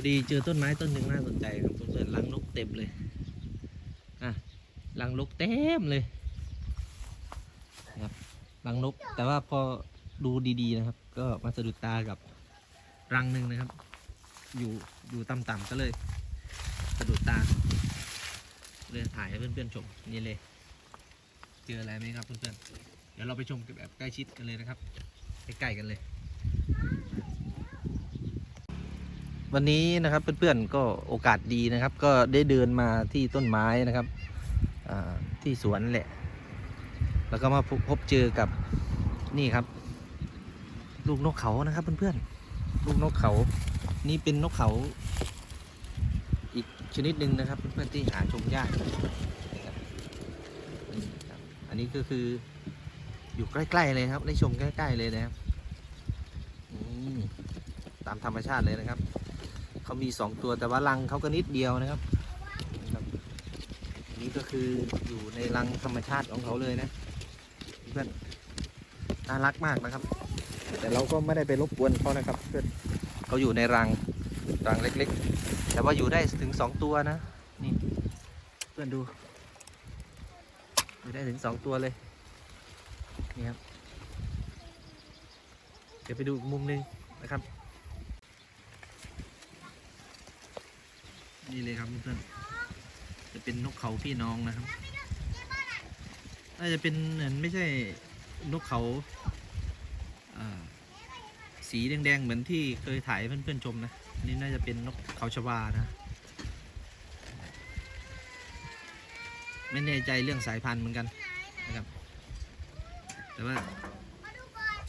อดีเจอต้นไม้ต้นหนึ่งน่าสนใจครับเพื่อนๆรังนกเต็มเลยอะรังนกเต็มเลยนะครับรังนก แต่ว่าพอดูดีๆนะครับ ก็มาสะดุดตากับรังหนึ่งนะครับ อยู่อยู่ต่ำๆก็เลยสะดุดตาเลยถ่ายให้เพื่อนๆชมนี่เลย เจออะไรไหมครับเพื่อนๆเดี๋ยวเราไปชมแบบใกล้ชิดกันเลยนะครับใกล้ๆกันเลย วันนี้นะครับเพื่อนๆก็โอกาสดีนะครับ ก็ได้เดินมาที่ต้นไม้นะครับที่สวนแหละ แล้วก็มาพบพบเจอกับนี่ครับ ลูกนกเขานะครับเพื่อนๆลูกนกเขา นี่เป็นนกเขา อีกชนิดหนึ่งนะครับเพื่อนๆที่หาชมยากอันนี้ก็คืออยู่ใกล้ๆเลยครับได้ชมใกล้ ๆเลยนะครับตามธรรมชาติเลยนะครับ เขามีสองตัวแต่ว่ารังเขาก็นิดเดียวนะครับอันนี้ก็คืออยู่ในรังธรรมชาติของเขาเลยนะเพื่อนน่ารักมากนะครับ แต่เราก็ไม่ได้ไปรบกวนเขานะครับ เพื่อนเขาอยู่ในรังรังเล็ก ๆ แต่ว่าอยู่ได้ถึงสองตัวนะนี่เพื่อนดูอยู่ได้ถึงสองตัวเลยนี่ครับเดี๋ยวไปดูอีกมุมหนึงนะครับ นี่เลยครับเพื่อนๆจะเป็นนกเขาพี่น้องนะครับ น่าจะเป็นเหมือนไม่ใช่นกเขาสีแดงๆเหมือนที่เคยถ่ายเพื่อนๆชมนะนี่น่าจะเป็นนกเขาชวานะ ไม่แน่ใจเรื่องสายพันธุ์เหมือนกันนะครับ แต่ว่า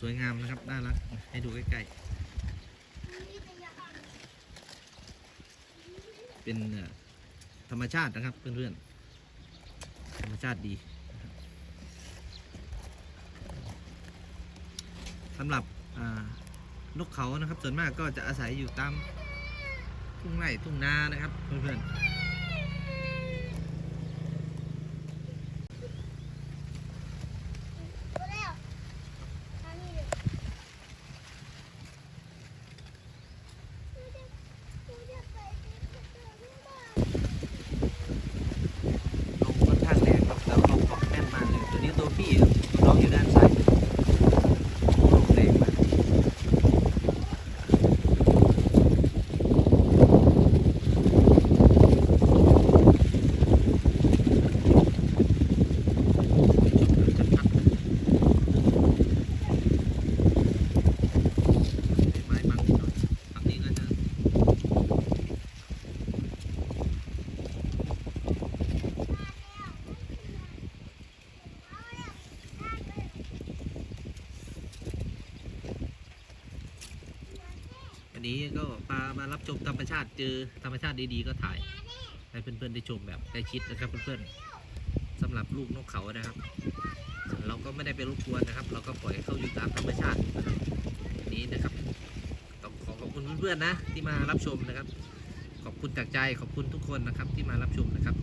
สวยงามนะครับ น่ารัก ให้ดูใกล้ๆ เป็นธรรมชาตินะครับเพื่อนๆ ธรรมชาติดีสำหรับนกเขานะครับ ส่วนมากก็จะอาศัยอยู่ตามทุ่งไร่ทุ่งนานะครับเพื่อนๆ ลงค่อนข้างแรงครับแล้วเขาเกาะแน่นมากเลย ตัวนี้ตัวพี่ครับตัวน้องอยู่ด้านซ้ายลงแรงมากไม้บังนิดหน่อยฝั่งนี้ก็จะ วันนี้ก็พามารับชมธรรมชาติเจอธรรมชาติดีๆก็ถ่าย ให้เพื่อนๆได้ชมแบบใกล้ชิดนะครับเพื่อนๆสำหรับลูกนกเขานะครับ เราก็ไม่ได้ไปรบกวนนะครับ เราก็ปล่อยเขาอยู่ตามธรรมชาตินี้นะครับต้องขอขอบคุณเพื่อนๆนะที่มารับชมนะครับ ขอบคุณจากใจขอบคุณทุกคนนะครับที่มารับชมนะครับ